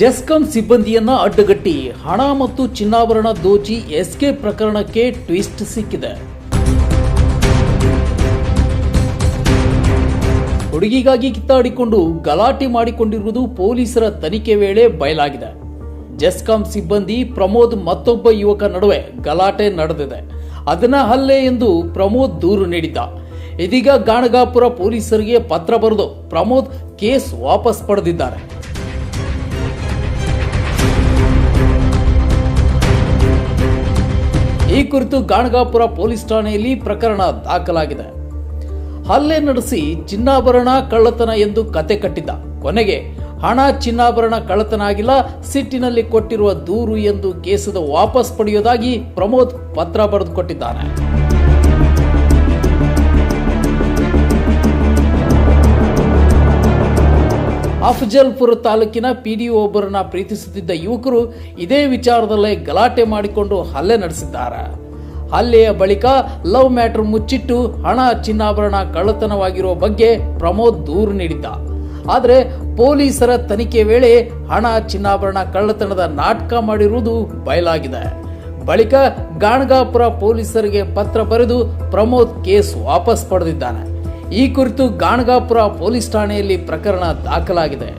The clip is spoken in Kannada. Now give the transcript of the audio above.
ಜೆಸ್ಕಾಂ ಸಿಬ್ಬಂದಿಯನ್ನ ಅಡ್ಡಗಟ್ಟಿ ಹಣ ಮತ್ತು ಚಿನ್ನಾಭರಣ ದೋಚಿ ಎಸ್ಕೆ ಪ್ರಕರಣಕ್ಕೆ ಟ್ವಿಸ್ಟ್ ಸಿಕ್ಕಿದೆ. ಹುಡುಗಿಗಾಗಿ ಕಿತ್ತಾಡಿಕೊಂಡು ಗಲಾಟೆ ಮಾಡಿಕೊಂಡಿರುವುದು ಪೊಲೀಸರ ತನಿಖೆ ವೇಳೆ ಬಯಲಾಗಿದೆ. ಜೆಸ್ಕಾಂ ಸಿಬ್ಬಂದಿ ಪ್ರಮೋದ್ ಮತ್ತೊಬ್ಬ ಯುವಕ ನಡುವೆ ಗಲಾಟೆ ನಡೆದಿದೆ. ಅದನ್ನ ಹಲ್ಲೆ ಎಂದು ಪ್ರಮೋದ್ ದೂರು ನೀಡಿದ್ದ. ಇದೀಗ ಗಾಣಗಾಪುರ ಪೊಲೀಸರಿಗೆ ಪತ್ರ ಬರೆದು ಪ್ರಮೋದ್ ಕೇಸ್ ವಾಪಸ್ ಪಡೆದಿದ್ದಾರೆ. ಈ ಕುರಿತು ಗಾಣಗಾಪುರ ಪೊಲೀಸ್ ಠಾಣೆಯಲ್ಲಿ ಪ್ರಕರಣ ದಾಖಲಾಗಿದೆ. ಹಲ್ಲೆ ನಡೆಸಿ ಚಿನ್ನಾಭರಣ ಕಳ್ಳತನ ಎಂದು ಕತೆ ಕಟ್ಟಿದ್ದ. ಕೊನೆಗೆ ಹಣ ಚಿನ್ನಾಭರಣ ಕಳ್ಳತನ ಆಗಿಲ್ಲ ಸಿಟ್ಟಿನಲ್ಲಿ ಕೊಟ್ಟಿರುವ ದೂರು ಎಂದು ಕೇಸದ ವಾಪಸ್ ಪಡೆಯೋದಾಗಿ ಪ್ರಮೋದ್ ಪತ್ರ ಬರೆದುಕೊಟ್ಟಿದ್ದಾನೆ. ಅಫಜಲ್ಪುರ ತಾಲೂಕಿನ ಪಿ ಡಿ ಒಬ್ಬರನ್ನ ಪ್ರೀತಿಸುತ್ತಿದ್ದ ಯುವಕರು ಇದೇ ವಿಚಾರದಲ್ಲೇ ಗಲಾಟೆ ಮಾಡಿಕೊಂಡು ಹಲ್ಲೆ ನಡೆಸಿದ್ದಾರೆ. ಹಲ್ಲೆಯ ಬಳಿಕ ಲವ್ ಮ್ಯಾಟರ್ ಮುಚ್ಚಿಟ್ಟು ಹಣ ಚಿನ್ನಾಭರಣ ಕಳ್ಳತನವಾಗಿರುವ ಬಗ್ಗೆ ಪ್ರಮೋದ್ ದೂರು ನೀಡಿದ್ದ. ಆದರೆ ಪೊಲೀಸರ ತನಿಖೆ ವೇಳೆ ಹಣ ಚಿನ್ನಾಭರಣ ಕಳ್ಳತನದ ನಾಟಕ ಮಾಡಿರುವುದು ಬಯಲಾಗಿದೆ. ಬಳಿಕ ಗಾಣಗಾಪುರ ಪೊಲೀಸರಿಗೆ ಪತ್ರ ಬರೆದು ಪ್ರಮೋದ್ ಕೇಸ್ ವಾಪಸ್ ಪಡೆದಿದ್ದಾನೆ. ಈ ಕುರಿತು ಗಾಣಗಾಪುರ ಪೊಲೀಸ್ ಠಾಣೆಯಲ್ಲಿ ಪ್ರಕರಣ ದಾಖಲಾಗಿದೆ.